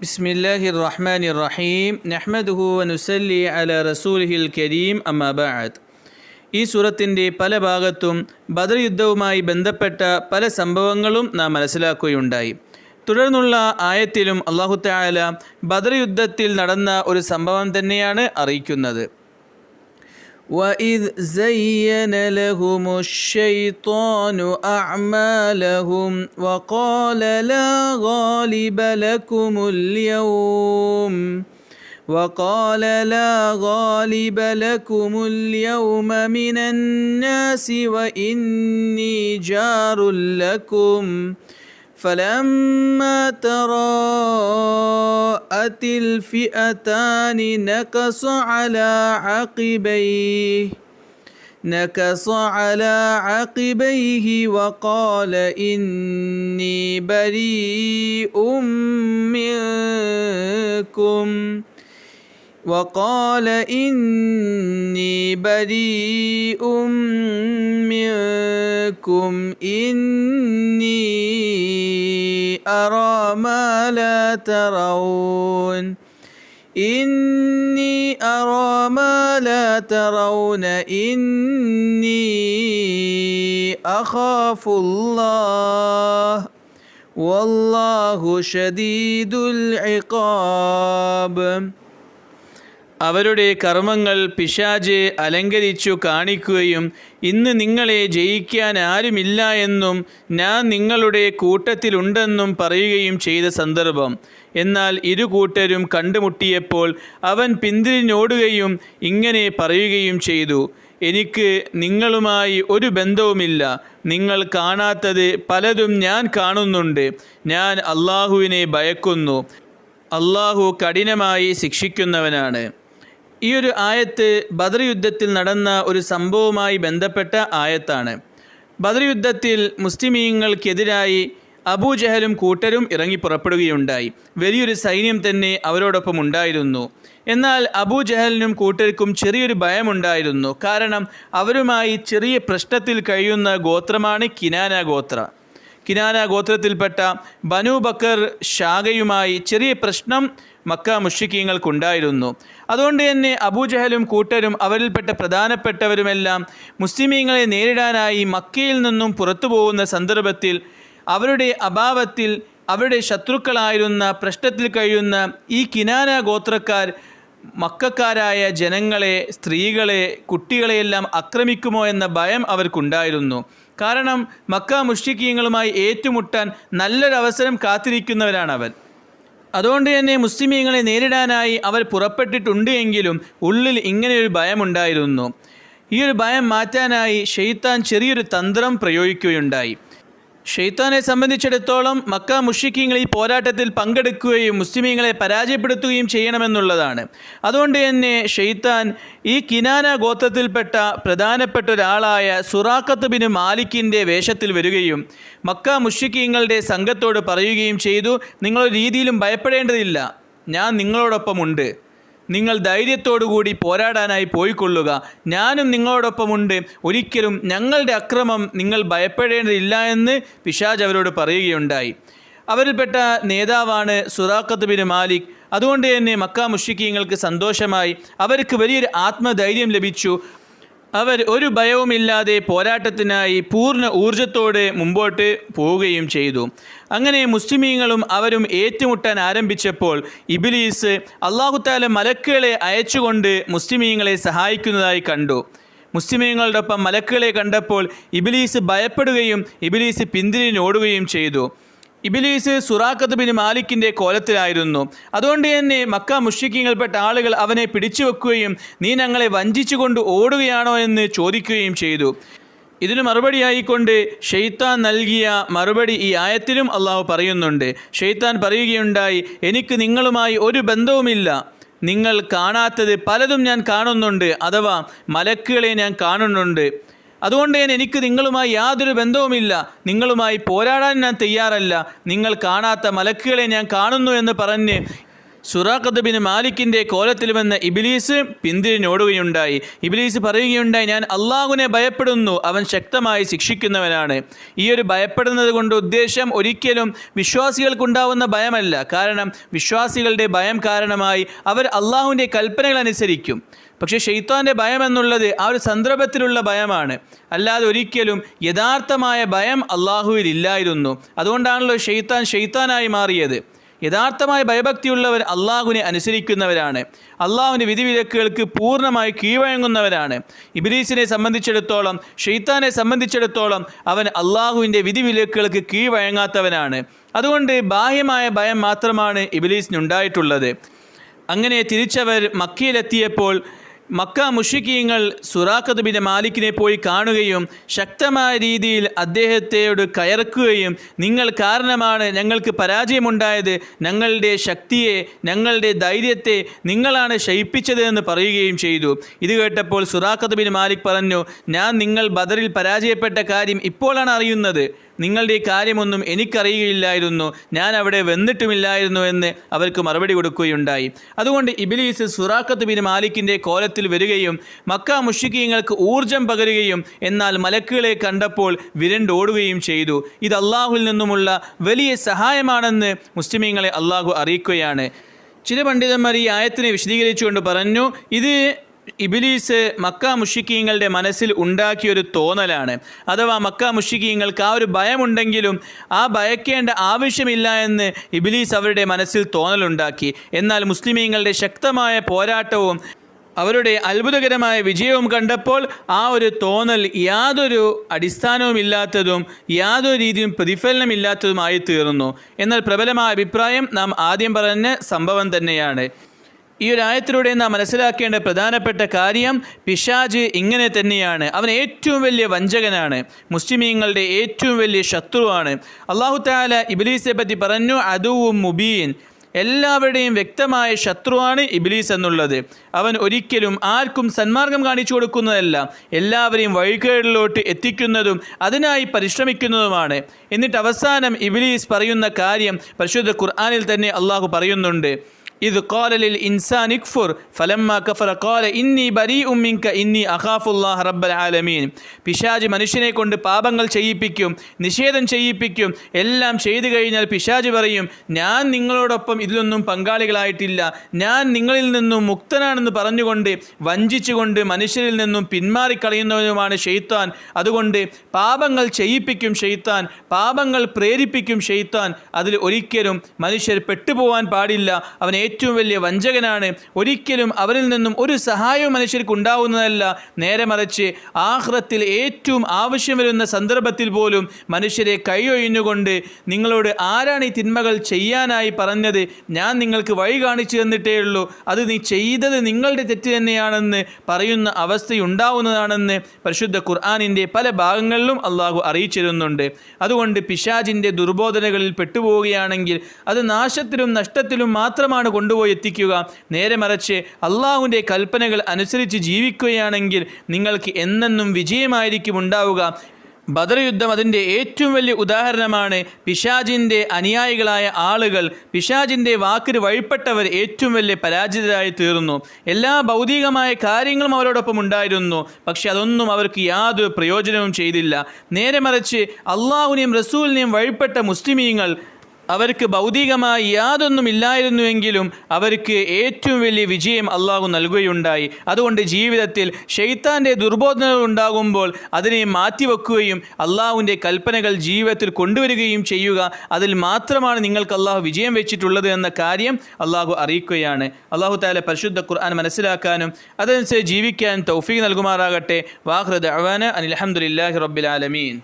بسم الله الرحمن الرحيم نحمده ونسلي على رسوله الكريم أما بعد ഈ സൂറത്തിൻ്റെ പല ഭാഗത്തും ബദർ യുദ്ധവുമായി ബന്ധപ്പെട്ട പല സംഭവങ്ങളും നാം മനസ്സിലാക്കുകയുണ്ടായി തുടർന്നുള്ള ആയത്തിലും അള്ളാഹു തായാല ബദർ യുദ്ധത്തിൽ നടന്ന ഒരു സംഭവം തന്നെയാണ് അറിയിക്കുന്നത് وإذ زين لهم الشيطان أعمالهم وقال لا غالب لكم اليوم وقال لا غالب لكم اليوم من الناس وإني جار لكم فلما تراءت الفئتان نكص على عقبيه نكص على عقبيه وقال إني بريء منكم. وقال إني بريء منكم إني أرى ما لا ترون. إني أرى ما لا ترون. إني أخاف الله. والله شديد العقاب. അവരുടെ കർമ്മങ്ങൾ പിശാജ് അലങ്കരിച്ചു കാണിക്കുകയും ഇന്ന് നിങ്ങളെ ജയിക്കാൻ ആരുമില്ല എന്നും ഞാൻ നിങ്ങളുടെ കൂട്ടത്തിലുണ്ടെന്നും പറയുകയും ചെയ്ത സന്ദർഭം. എന്നാൽ ഇരു കൂട്ടരും കണ്ടുമുട്ടിയപ്പോൾ അവൻ പിന്തിരിഞ്ഞോടുകയും ഇങ്ങനെ പറയുകയും ചെയ്തു. എനിക്ക് നിങ്ങളുമായി ഒരു ബന്ധവുമില്ല. നിങ്ങൾ കാണാത്തത് പലതും ഞാൻ കാണുന്നുണ്ട്. ഞാൻ അള്ളാഹുവിനെ ഭയക്കുന്നു. അള്ളാഹു കഠിനമായി ശിക്ഷിക്കുന്നവനാണ്. ഈ ഒരു ആയത്ത് ബദർ യുദ്ധത്തിൽ നടന്ന ഒരു സംഭവവുമായി ബന്ധപ്പെട്ട ആയത്താണ്. ബദർ യുദ്ധത്തിൽ മുസ്ലിമീങ്ങൾക്കെതിരായി അബൂജഹലും കൂട്ടരും ഇറങ്ങി പുറപ്പെടുകയുണ്ടായി. വലിയൊരു സൈന്യം തന്നെ അവരോടൊപ്പം ഉണ്ടായിരുന്നു. എന്നാൽ അബൂജഹലിനും കൂട്ടർക്കും ചെറിയൊരു ഭയമുണ്ടായിരുന്നു. കാരണം അവരുമായി ചെറിയ പ്രശ്നത്തിൽ കഴിയുന്ന ഗോത്രമാണ് കിനാന ഗോത്ര. കിനാന ഗോത്രത്തിൽപ്പെട്ട ബനു ബക്കർ ശാഖയുമായി ചെറിയ പ്രശ്നം മക്ക മുഷിക്കീങ്ങൾക്കുണ്ടായിരുന്നു അതുകൊണ്ട് തന്നെ അബൂജഹലും കൂട്ടരും അവരിൽപ്പെട്ട പ്രധാനപ്പെട്ടവരുമെല്ലാം മുസ്ലിമീങ്ങളെ നേരിടാനായി മക്കയിൽ നിന്നും പുറത്തു പോകുന്ന സന്ദർഭത്തിൽ അവരുടെ അഭാവത്തിൽ അവരുടെ ശത്രുക്കളായിരുന്ന പ്രശ്നത്തിൽ കഴിയുന്ന ഈ കിനാന ഗോത്രക്കാർ മക്കാരായ ജനങ്ങളെ സ്ത്രീകളെ കുട്ടികളെയെല്ലാം ആക്രമിക്കുമോ എന്ന ഭയം അവർക്കുണ്ടായിരുന്നു. കാരണം മക്ക മുഷ്ടിക്കീങ്ങളുമായി ഏറ്റുമുട്ടാൻ നല്ലൊരവസരം കാത്തിരിക്കുന്നവരാണ് അവർ അതുകൊണ്ട് തന്നെ മുസ്ലിമീങ്ങളെ നേരിടാനായി അവർ പുറപ്പെട്ടിട്ടുണ്ട് എങ്കിലും ഉള്ളിൽ ഇങ്ങനെയൊരു ഭയമുണ്ടായിരുന്നു. ഈ ഒരു ഭയം മാറ്റാനായി ഷെയ്ത്താൻ ചെറിയൊരു തന്ത്രം പ്രയോഗിക്കുകയുണ്ടായി. ഷെയ്ത്താനെ സംബന്ധിച്ചിടത്തോളം മക്ക മുഷിക്കിങ്ങൾ ഈ പോരാട്ടത്തിൽ പങ്കെടുക്കുകയും മുസ്ലിമീങ്ങളെ പരാജയപ്പെടുത്തുകയും ചെയ്യണമെന്നുള്ളതാണ്. അതുകൊണ്ട് തന്നെ ഷെയ്ത്താൻ ഈ കിനാന ഗോത്രത്തിൽപ്പെട്ട പ്രധാനപ്പെട്ട ഒരാളായ സുറാഖത്ത് ബിൻ മാലിക്കിന്റെ വേഷത്തിൽ വരികയും മക്ക മുഷിക്കിങ്ങളുടെ സംഘത്തോട് പറയുകയും ചെയ്തു നിങ്ങളൊരു രീതിയിലും ഭയപ്പെടേണ്ടതില്ല. ഞാൻ നിങ്ങളോടൊപ്പമുണ്ട്. നിങ്ങൾ ധൈര്യത്തോടുകൂടി പോരാടാനായി പോയിക്കൊള്ളുക. ഞാനും നിങ്ങളോടൊപ്പമുണ്ട്. ഒരിക്കലും ഞങ്ങളുടെ അക്രമം നിങ്ങൾ ഭയപ്പെടേണ്ടതില്ല എന്ന് പിശാജ് അവരോട് പറയുകയുണ്ടായി. അവരിൽപ്പെട്ട നേതാവാണ് സുറാഖത്ത് ബിൻ മാലിക്. അതുകൊണ്ട് തന്നെ മക്ക മുഷിക്കീങ്ങൾക്ക് സന്തോഷമായി. അവർക്ക് വലിയൊരു ആത്മധൈര്യം ലഭിച്ചു. അവർ ഒരു ഭയവുമില്ലാതെ പോരാട്ടത്തിനായി പൂർണ ഊർജത്തോടെ മുമ്പോട്ട് പോവുകയും ചെയ്തു. അങ്ങനെ മുസ്ലിമീങ്ങളും അവരും ഏറ്റുമുട്ടാൻ ആരംഭിച്ചപ്പോൾ ഇബിലീസ് അള്ളാഹുത്താല മലക്കുകളെ അയച്ചുകൊണ്ട് മുസ്ലിമീങ്ങളെ സഹായിക്കുന്നതായി കണ്ടു. മുസ്ലിമീങ്ങളോടൊപ്പം മലക്കുകളെ കണ്ടപ്പോൾ ഇബിലീസ് ഭയപ്പെടുകയും ഇബിലീസ് പിന്തിരിഞ്ഞോടുകയും ചെയ്തു. ഇബിലീസ് സുറാഖത്ത് ബിൻ മാലിക്കിന്റെ കോലത്തിലായിരുന്നു. അതുകൊണ്ട് തന്നെ മക്ക മുഷിക്കിങ്ങൾപ്പെട്ട ആളുകൾ അവനെ പിടിച്ചു വെക്കുകയും നീ ഞങ്ങളെ വഞ്ചിച്ചുകൊണ്ട് ഓടുകയാണോ എന്ന് ചോദിക്കുകയും ചെയ്തു. ഇതിന് മറുപടിയായിക്കൊണ്ട് ഷെയ്ത്താൻ നൽകിയ മറുപടി ഈ ആയത്തിലും അള്ളാഹു പറയുന്നുണ്ട്. ഷെയ്ത്താൻ പറയുകയുണ്ടായി എനിക്ക് നിങ്ങളുമായി ഒരു ബന്ധവുമില്ല. നിങ്ങൾ കാണാത്തത് പലതും ഞാൻ കാണുന്നുണ്ട്. അഥവാ മലക്കുകളെ ഞാൻ കാണുന്നുണ്ട്. അതുകൊണ്ട് തന്നെ എനിക്ക് നിങ്ങളുമായി യാതൊരു ബന്ധവുമില്ല. നിങ്ങളുമായി പോരാടാൻ ഞാൻ തയ്യാറല്ല. നിങ്ങൾ കാണാത്ത മലക്കുകളെ ഞാൻ കാണുന്നു എന്ന് പറഞ്ഞ് സുറാഖത്ത് ബിൻ മാലിക്കിന്റെ കോലത്തിൽ വന്ന ഇബിലീസ് പിന്തിരിഞ്ഞോടുകയുണ്ടായി ഇബിലീസ് പറയുകയുണ്ടായി ഞാൻ അള്ളാഹുവിനെ ഭയപ്പെടുന്നു. അവൻ ശക്തമായി ശിക്ഷിക്കുന്നവനാണ്. ഈ ഒരു ഭയപ്പെടുന്നത് കൊണ്ട് ഉദ്ദേശം ഒരിക്കലും വിശ്വാസികൾക്കുണ്ടാവുന്ന ഭയമല്ല. കാരണം വിശ്വാസികളുടെ ഭയം കാരണമായി അവർ അള്ളാഹുവിന്റെ കൽപ്പനകൾ അനുസരിക്കും. പക്ഷേ ഷെയ്ത്താന്റെ ഭയം എന്നുള്ളത് ആ ഒരു സന്ദർഭത്തിലുള്ള ഭയമാണ്. അല്ലാതെ ഒരിക്കലും യഥാർത്ഥമായ ഭയം അള്ളാഹുവിൽ ഇല്ലായിരുന്നു. അതുകൊണ്ടാണല്ലോ ഷെയ്ത്താൻ ഷെയ്ത്താനായി മാറിയത്. യഥാർത്ഥമായ ഭയഭക്തിയുള്ളവർ അള്ളാഹുവിനെ അനുസരിക്കുന്നവരാണ്. അള്ളാഹുവിന്റെ വിധിവിലക്കുകൾക്ക് പൂർണമായി കീഴ്വഴങ്ങുന്നവരാണ്. ഇബിലീസിനെ സംബന്ധിച്ചിടത്തോളം ഷെയ്ത്താനെ സംബന്ധിച്ചിടത്തോളം അവൻ അള്ളാഹുവിന്റെ വിധിവിലക്കുകൾക്ക് കീഴ്വഴങ്ങാത്തവനാണ്. അതുകൊണ്ട് ബാഹ്യമായ ഭയം മാത്രമാണ് ഇബിലീസിനുണ്ടായിട്ടുള്ളത്. അങ്ങനെ തിരിച്ചവർ മക്കയിലെത്തിയപ്പോൾ മക്ക മുഷിക്കീങ്ങൾ സുറാഖത്ത് ബിൻ മാലിക്കിനെ പോയി കാണുകയും ശക്തമായ രീതിയിൽ അദ്ദേഹത്തോട് കയർക്കുകയും നിങ്ങൾ കാരണമാണ് ഞങ്ങൾക്ക് പരാജയമുണ്ടായത് ഞങ്ങളുടെ ശക്തിയെ ഞങ്ങളുടെ ധൈര്യത്തെ നിങ്ങളാണ് ശയിപ്പിച്ചത് എന്ന് പറയുകയും ചെയ്തു. ഇത് കേട്ടപ്പോൾ സുറാഖത്ത് ബിൻ മാലിക് പറഞ്ഞു ഞാൻ നിങ്ങൾ ബദറിൽ പരാജയപ്പെട്ട കാര്യം ഇപ്പോഴാണ് അറിയുന്നത്. നിങ്ങളുടെ ഈ കാര്യമൊന്നും എനിക്കറിയുകയില്ലായിരുന്നു. ഞാൻ അവിടെ വന്നിട്ടുമില്ലായിരുന്നു എന്ന് അവർക്ക് മറുപടി കൊടുക്കുകയുണ്ടായി. അതുകൊണ്ട് ഇബിലീസ് സുറാഖത്ത് ബിൻ മാലിക്കിന്റെ കോലത്തിൽ വരികയും മക്ക മുഷിക്കീങ്ങൾക്ക് ഊർജം പകരുകയും എന്നാൽ മലക്കുകളെ കണ്ടപ്പോൾ വിരണ്ടോടുകയും ചെയ്തു. ഇത് അള്ളാഹുവിൽ നിന്നുമുള്ള വലിയ സഹായമാണെന്ന് മുസ്ലിമീങ്ങളെ അള്ളാഹു അറിയിക്കുകയാണ്. ചില പണ്ഡിതന്മാർ ഈ ആയത്തിനെ വിശദീകരിച്ചുകൊണ്ട് പറഞ്ഞു ഇത് ഇബിലീസ് മക്ക മുഷിക്കീങ്ങളുടെ മനസ്സിൽ ഉണ്ടാക്കിയൊരു തോന്നലാണ്. അഥവാ മക്ക മുഷിക്കീങ്ങൾക്ക് ആ ഒരു ഭയമുണ്ടെങ്കിലും ആ ഭയക്കേണ്ട ആവശ്യമില്ല എന്ന് ഇബിലീസ് അവരുടെ മനസ്സിൽ തോന്നലുണ്ടാക്കി. എന്നാൽ മുസ്ലിമീങ്ങളുടെ ശക്തമായ പോരാട്ടവും അവരുടെ അത്ഭുതകരമായ വിജയവും കണ്ടപ്പോൾ ആ ഒരു തോന്നൽ യാതൊരു അടിസ്ഥാനവുമില്ലാത്തതും യാതൊരു രീതിയും പ്രതിഫലനമില്ലാത്തതുമായി തീർന്നു എന്നാൽ പ്രബലമായ അഭിപ്രായം നാം ആദ്യം പറഞ്ഞ സംഭവം തന്നെയാണ്. ഈ ഒരു ആയത്തിലൂടെ നാം മനസ്സിലാക്കേണ്ട പ്രധാനപ്പെട്ട കാര്യം പിശാജ് ഇങ്ങനെ തന്നെയാണ്. അവൻ ഏറ്റവും വലിയ വഞ്ചകനാണ്. മുസ്ലിമീങ്ങളുടെ ഏറ്റവും വലിയ ശത്രുവാണ്. അള്ളാഹു താല ഇബിലീസിനെ പറ്റി പറഞ്ഞു അതുവും മുബീൻ. എല്ലാവരുടെയും വ്യക്തമായ ശത്രുവാണ് ഇബിലീസ് എന്നുള്ളത്. അവൻ ഒരിക്കലും ആർക്കും സന്മാർഗം കാണിച്ചു കൊടുക്കുന്നതല്ല. എല്ലാവരെയും വഴികേടിലോട്ട് എത്തിക്കുന്നതും അതിനായി പരിശ്രമിക്കുന്നതുമാണ്. എന്നിട്ട് അവസാനം ഇബിലീസ് പറയുന്ന കാര്യം പരിശുദ്ധ ഖുർആാനിൽ തന്നെ അള്ളാഹു പറയുന്നുണ്ട്. ഇത് കോലലിൽ ഇൻസാൻ ഇഖ്ഫുർ ഫലമ്മ കഫറ കോല ഇന്നി ബരി ഉമ്മിങ്ക ഇന്നി അഹാഫുല്ലാ റബ്ബൽ ആലമീൻ പിശാജ് മനുഷ്യനെ കൊണ്ട് പാപങ്ങൾ ചെയ്യിപ്പിക്കും നിഷേധം ചെയ്യിപ്പിക്കും എല്ലാം ചെയ്തു കഴിഞ്ഞാൽ പിശാജ് പറയും ഞാൻ നിങ്ങളോടൊപ്പം ഇതിലൊന്നും പങ്കാളികളായിട്ടില്ല. ഞാൻ നിങ്ങളിൽ നിന്നും മുക്തനാണെന്ന് പറഞ്ഞുകൊണ്ട് വഞ്ചിച്ചുകൊണ്ട് മനുഷ്യരിൽ നിന്നും പിന്മാറിക്കളയുന്നവനുമാണ് ഷെയ്ത്താൻ അതുകൊണ്ട് പാപങ്ങൾ ചെയ്യിപ്പിക്കും ഷെയ്ത്താൻ പാപങ്ങൾ പ്രേരിപ്പിക്കും ഷെയ്ത്താൻ അതിൽ ഒരിക്കലും മനുഷ്യർ പെട്ടുപോകാൻ പാടില്ല. അവൻ ഏറ്റവും വലിയ വഞ്ചകനാണ്. ഒരിക്കലും അവരിൽ നിന്നും ഒരു സഹായവും മനുഷ്യർക്ക് ഉണ്ടാവുന്നതല്ല നേരെ മറിച്ച് ആഹ്റത്തിൽ ഏറ്റവും ആവശ്യം വരുന്ന സന്ദർഭത്തിൽ പോലും മനുഷ്യരെ കൈയൊഴിഞ്ഞുകൊണ്ട് നിങ്ങളോട് ആരാണ് ഈ തിന്മകൾ ചെയ്യാനായി പറഞ്ഞത്? ഞാൻ നിങ്ങൾക്ക് വഴി കാണിച്ചു തന്നിട്ടേ ഉള്ളൂ. അത് നീ ചെയ്തത് നിങ്ങളുടെ തെറ്റ് തന്നെയാണെന്ന് പറയുന്ന അവസ്ഥയുണ്ടാവുന്നതാണെന്ന് പരിശുദ്ധ ഖുർആാനിന്റെ പല ഭാഗങ്ങളിലും അള്ളാഹു അറിയിച്ചിരുന്നുണ്ട്. അതുകൊണ്ട് പിശാജിന്റെ ദുർബോധനകളിൽ പെട്ടുപോവുകയാണെങ്കിൽ അത് നാശത്തിലും നഷ്ടത്തിലും മാത്രമാണ് കൊണ്ടുപോയി എത്തിക്കുക. നേരെ മറിച്ച് അള്ളാഹുവിന്റെ കൽപ്പനകൾ അനുസരിച്ച് ജീവിക്കുകയാണെങ്കിൽ നിങ്ങൾക്ക് എന്നെന്നും വിജയമായിരിക്കും ഉണ്ടാവുക. ബദർ യുദ്ധം അതിന്റെ ഏറ്റവും വലിയ ഉദാഹരണമാണ്. പിശാജിന്റെ അനുയായികളായ ആളുകൾ പിശാജിന്റെ വാക്കിന് വഴിപ്പെട്ടവർ ഏറ്റവും വലിയ പരാജിതരായി തീർന്നു. എല്ലാ ഭൗതികമായ കാര്യങ്ങളും അവരോടൊപ്പം ഉണ്ടായിരുന്നു. പക്ഷെ അതൊന്നും അവർക്ക് യാതൊരു പ്രയോജനവും ചെയ്തില്ല. നേരെ മറിച്ച് അള്ളാഹുവിനെയും റസൂലിനെയും വഴിപ്പെട്ട മുസ്ലിമീങ്ങൾ അവർക്ക് ഭൗതികമായി യാതൊന്നും ഇല്ലായിരുന്നുവെങ്കിലും അവർക്ക് ഏറ്റവും വലിയ വിജയം അള്ളാഹു നൽകുകയുണ്ടായി. അതുകൊണ്ട് ജീവിതത്തിൽ ഷെയ്ത്താന്റെ ദുർബോധനകൾ ഉണ്ടാകുമ്പോൾ അതിനെ മാറ്റിവെക്കുകയും അള്ളാഹുവിന്റെ കൽപ്പനകൾ ജീവിതത്തിൽ കൊണ്ടുവരികയും ചെയ്യുക. അതിൽ മാത്രമാണ് നിങ്ങൾക്ക് അള്ളാഹു വിജയം വെച്ചിട്ടുള്ളത് എന്ന കാര്യം അള്ളാഹു അറിയിക്കുകയാണ്. അള്ളാഹു താല പരിശുദ്ധ ഖുർആൻ മനസ്സിലാക്കാനും അതനുസരിച്ച് ജീവിക്കാൻ തൗഫീഖ് നൽകുമാറാകട്ടെ. വാഹൃദ് അവാന അനിൽ അഹമ്മദില്ലാഹി റബ്ബിൽ ആലമീൻ.